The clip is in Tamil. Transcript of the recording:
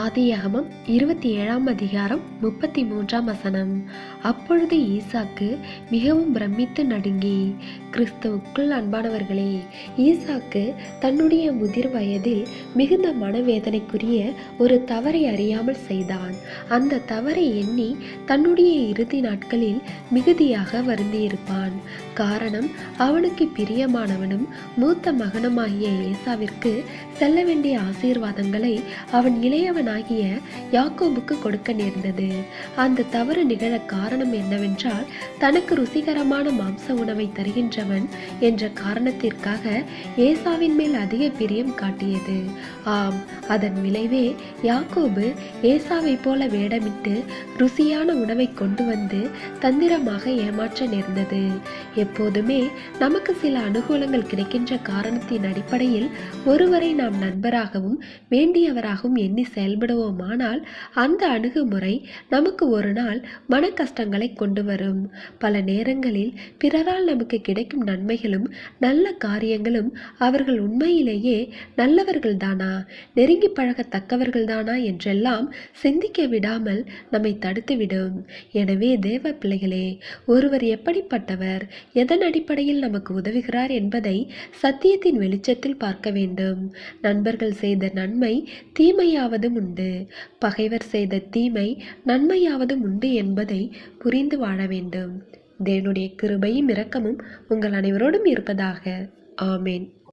ஆதியாகமம் இருபத்தி ஏழாம் அதிகாரம் முப்பத்தி மூன்றாம் வசனம். அப்பொழுது ஈசாக்கு மிகவும் பிரமித்து நடுங்கி கிறிஸ்துவுக்குள் அன்பானவர்களே ஈசாக்கு தன்னுடைய முதிர் வயதில் மிகுந்த மனவேதனைக்குரிய ஒரு தவறை அறியாமல் செய்தான். அந்த தவறை எண்ணி தன்னுடைய இறுதி நாட்களில் மிகுதியாக வருந்தியிருப்பான். காரணம் அவனுக்கு பிரியமானவனும் மூத்த மகனுமாகிய ஏசாவிற்கு செல்ல வேண்டிய ஆசீர்வாதங்களை அவன் இளையவன் இளையவனாகிய யாக்கோபுக்கு கொடுக்க நேர்ந்தது. அந்த தவறு நிகழ காரணம் என்னவென்றால் தனக்கு ருசிகரமான மாம்ச உணவை தருகின்றவன் என்ற காரணத்திற்காக ஏசாவின் மேல் அதிக பிரியம் காட்டியது. ஆம் அதன் விளைவே யாக்கோபு ஏசாவை போல வேடமிட்டு ருசியான உணவை கொண்டு வந்து தந்திரமாக ஏமாற்ற நேர்ந்தது. எப்போதுமே நமக்கு சில அனுகூலங்கள் கிடைக்கின்ற காரணத்தின் அடிப்படையில் ஒருவரை நாம் நண்பராகவும் வேண்டியவராகவும் எண்ணி செயல் செயல்படுவோமானால் அந்த அணுகுமுறை நமக்கு ஒரு நாள் மன கஷ்டங்களை கொண்டு வரும். பல நேரங்களில் பிறரால் நமக்கு கிடைக்கும் நன்மைகளும் நல்ல காரியங்களும் அவர்கள் உண்மையிலேயே நல்லவர்கள் தானா நெருங்கி பழகத்தக்கவர்கள்தானா? என்றெல்லாம் சிந்திக்க விடாமல் நம்மை தடுத்துவிடும் எனவே தேவ பிள்ளைகளே ஒருவர் எப்படிப்பட்டவர் எதன் அடிப்படையில் நமக்கு உதவுகிறார் என்பதை சத்தியத்தின் வெளிச்சத்தில் பார்க்க வேண்டும். நண்பர்கள் செய்த நன்மை தீமையாவதும் உண்டு. பகைவர் செய்த தீமை நன்மையாவதும் உண்டு என்பதை புரிந்து வாழ வேண்டும். தேவனுடைய கிருபையும் இரக்கமும் உங்கள் அனைவரோடும் இருப்பதாக. ஆமேன்.